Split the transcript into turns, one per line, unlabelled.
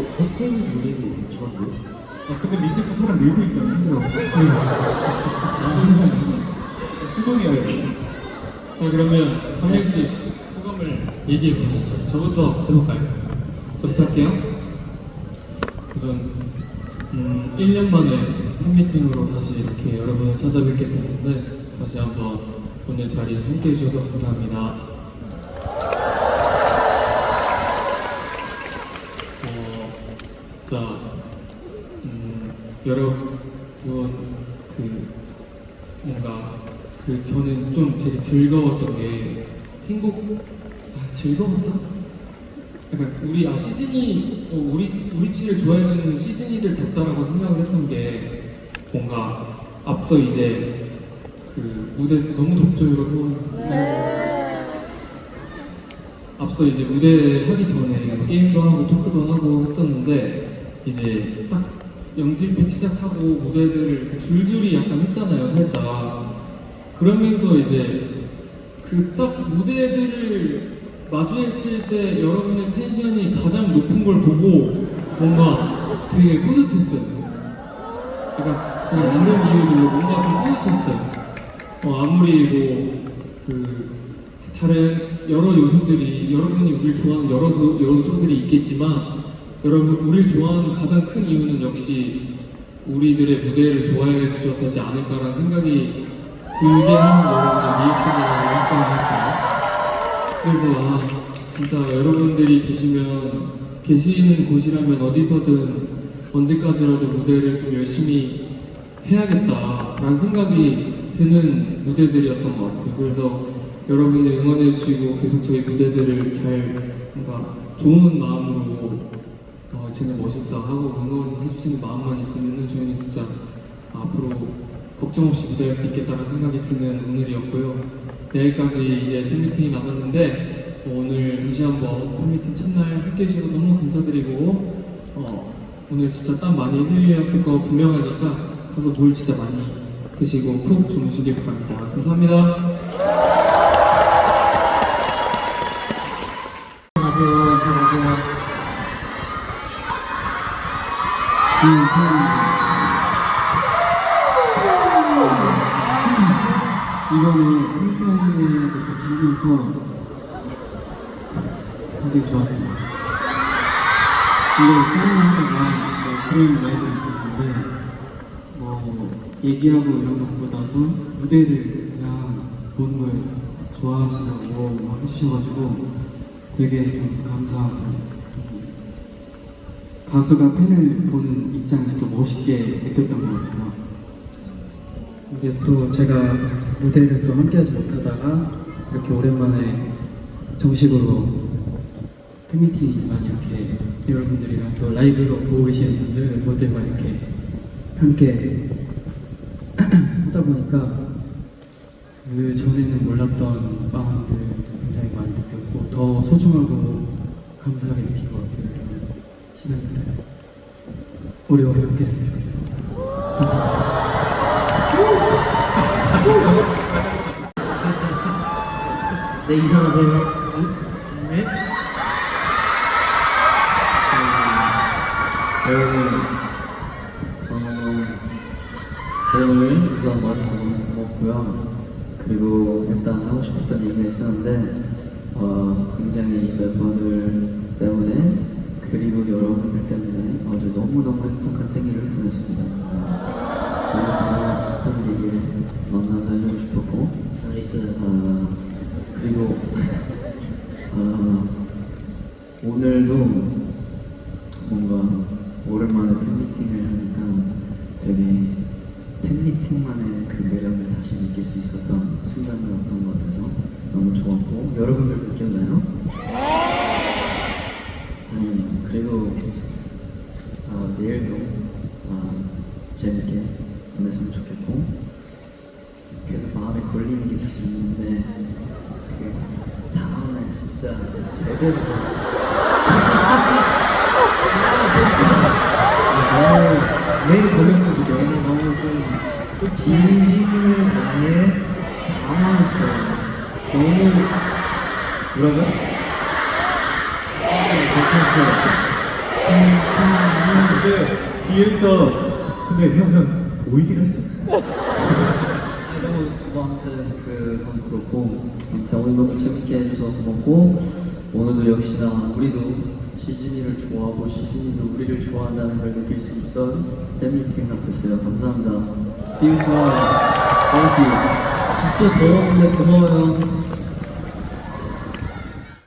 뭐 겉에는 거 괜찮고요.
아 근데 밑에서 사람 밀고 있잖아 힘들어. 수동이야 이거.
자 그러면 한 명씩 소감을 얘기해 보시죠. 저부터 해볼까요? 저부터 할게요. 우선 음, 1년 만에 팬미팅으로 다시 이렇게 여러분을 찾아뵙게 됐는데 다시 한번 오늘 자리에 함께 해주셔서 감사합니다. 진짜 음, 여러분 그 뭔가 그 저는 좀 되게 즐거웠던 게 행복 아, 즐거웠다? 약간 우리 아 시즌이 어, 우리 우리 치를 좋아해주는 시즌이들 덕다라고 생각을 했던 게 뭔가 앞서 이제 그 무대 너무 덥죠 여러분 앞서 이제 무대 하기 전에 게임도 하고 토크도 하고 했었는데 이제 딱 영진팩 시작하고 무대들을 줄줄이 약간 했잖아요 살짝. 그러면서 이제 그 딱 무대들을 마주했을 때 여러분의 텐션이 가장 높은 걸 보고 뭔가 되게 뿌듯했어요. 그러니까 그냥 다른 이유들로 뭔가 좀 뿌듯했어요. 어, 아무리 뭐 그 다른 여러 요소들이 여러분이 우리를 좋아하는 여러 소, 요소들이 있겠지만 여러분 우리를 좋아하는 가장 큰 이유는 역시 우리들의 무대를 좋아해 주셔서지 않을까라는 생각이 들게 하는 여러분의 리액션이라고 생각합니다. 그래서 아 진짜 여러분들이 계시면 계시는 곳이라면 어디서든 언제까지라도 무대를 좀 열심히 해야겠다라는 생각이 드는 무대들이었던 것 같아요. 그래서 여러분들 응원해 주시고 계속 저희 무대들을 잘 뭔가 좋은 마음으로 어, 쟤는 멋있다 하고 응원해 주시는 마음만 있으면 저희는 진짜 앞으로 걱정 없이 무대할 수 있겠다는 생각이 드는 오늘이었고요. 내일까지 이제 팬미팅이 남았는데 어, 오늘 다시 한번 팬미팅 첫날 함께 해주셔서 너무 감사드리고 어, 오늘 진짜 땀 많이 흘리셨을 거 분명하니까 가서 물 진짜 많이 드시고 푹 주무시길 바랍니다. 감사합니다.
안녕하세요. 인사하세요. 이번에 팬사인회도 같이 하면서 굉장히 좋았습니다. 근데 사인회 하다가 뭐 그런 말들이 있었는데 뭐 얘기하고 이런 것보다도 무대를 그냥 보는 걸 좋아하신다고 막 해주셔가지고 되게 좀 감사하고 가수가 팬을 보는 입장에서도 멋있게 느꼈던 것 같아요. 근데 또 제가 무대를 또 함께하지 못하다가 이렇게 오랜만에 정식으로 팬미팅이지만 이렇게 여러분들이랑 또 라이브로 보고 계시는 분들 멤버들과 이렇게 함께 하다 보니까 그 전에는 몰랐던 마음들도 굉장히 많이 느꼈고 더 소중하고 감사하게 느낀 것 같아요. 시간을 오래오래 함께 했으면 좋겠습니다. 감사합니다. 네 이상하세요. 네? 여러분 어, 오늘 우선 와줘서 너무 고맙고요. 그리고 일단 하고 싶었던 얘기가 있었는데 어, 굉장히 멤버들 때문에 그리고 여러분들 때문에 어제 너무너무 행복한 생일을 보냈습니다. 너무 팬들에게 만나서 해주고 싶었고 나이스 어, 그리고 어, 오늘도 뭔가 오랜만에 팬미팅을 하니까 되게 팬미팅만의 그 매력을 다시 느낄 수 있었던 순간이었던 것 같아서 너무 좋았고 여러분들 느꼈나요? 음, 그리고 어, 내일도 어, 재밌게 보냈으면 좋겠고 계속 마음에 걸리는 게 사실 있는데 그 다음날 진짜 제대로 너무 매일 보냈으면 좋겠어요. 너무 좀 진심을 다해 당황했어요. 너무 뭐라고요? 괜찮게
근데 뒤에서 근데 형형 보이긴 했어.
너무 뭐 아무튼 그건 그렇고 아무튼 오늘 너무 재밌게 해줘서 고맙고 오늘도 역시나 우리도 시진이를 좋아하고 시진이도 우리를 좋아한다는 걸 느낄 수 있던 팬미팅 같았어요. 감사합니다. See you tomorrow. Thank you. 진짜 더웠는데 고마워요